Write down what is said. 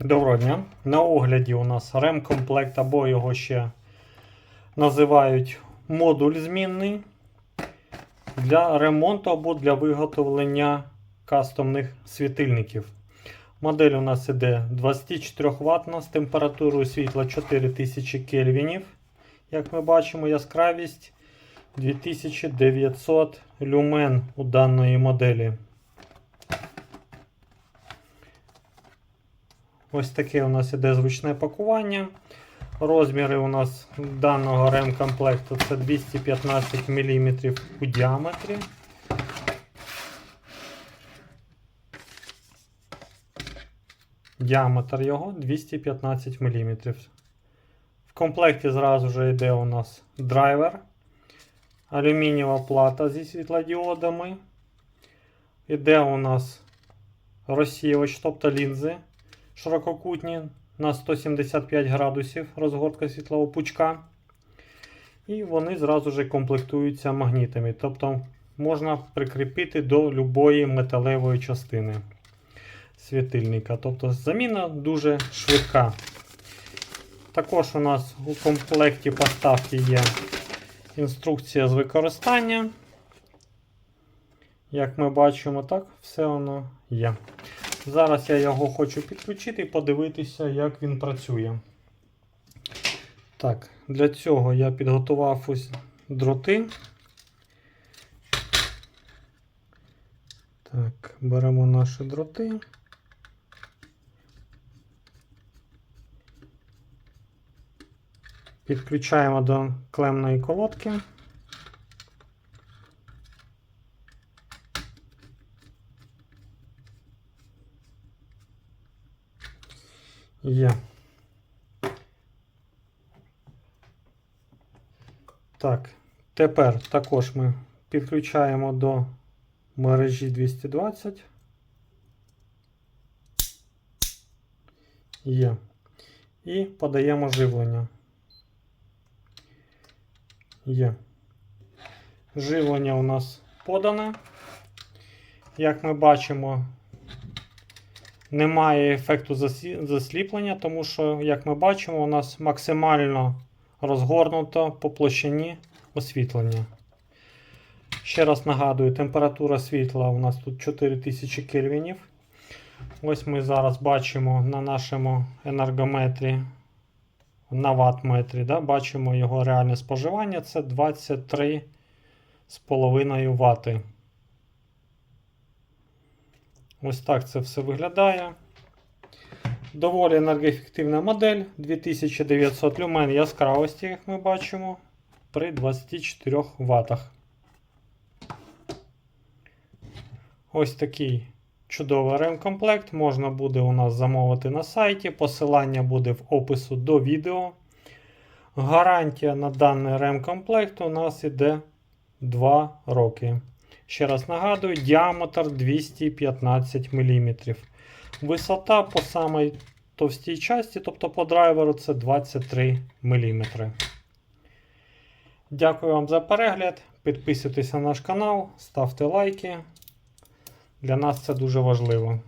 Доброго дня. На огляді у нас ремкомплект, або його ще називають модуль змінний для ремонту або для виготовлення кастомних світильників. Модель у нас іде 24 Вт з температурою світла 4000 кельвінів. Як ми бачимо, яскравість 2900 люмен у даної моделі. Ось таке у нас іде звичне пакування. Розміри у нас даного ремкомплекту це 215 мм у діаметрі. Діаметр його 215 мм. В комплекті зразу ж йде у нас драйвер, алюмінієва плата зі світлодіодами. Іде у нас розсіювач, тобто лінзи ширококутні на 175 градусів розгортка світлового пучка. І вони зразу ж комплектуються магнітами. Тобто можна прикріпити до любої металевої частини світильника. Тобто заміна дуже швидка. Також у нас у комплекті поставки є інструкція з використання. Як ми бачимо, так, все воно є. Зараз я його хочу підключити і подивитися, як він працює. Так, для цього я підготував ось дроти. Так, беремо наші дроти. Підключаємо до клемної колодки. Є. Так, тепер також ми підключаємо до мережі 220. Є. І подаємо живлення. Є. Живлення у нас подане. Як ми бачимо, немає ефекту засліплення, тому що, як ми бачимо, у нас максимально розгорнуто по площині освітлення. Ще раз нагадую, температура світла у нас тут 4000 кельвінів. Ось ми зараз бачимо на нашому енергометрі, на ватметрі, да, бачимо його реальне споживання це 23,5 Вт. Ось так це все виглядає. Доволі енергоефективна модель 2900 люмен яскравості, як ми бачимо, при 24 Вт. Ось такий чудовий ремкомплект можна буде у нас замовити на сайті. Посилання буде в опису до відео. Гарантія на даний ремкомплект у нас іде 2 роки. Ще раз нагадую, діаметр 215 мм. Висота по самій товстій часті, тобто по драйверу, це 23 мм. Дякую вам за перегляд. Підписуйтесь на наш канал, ставте лайки. Для нас це дуже важливо.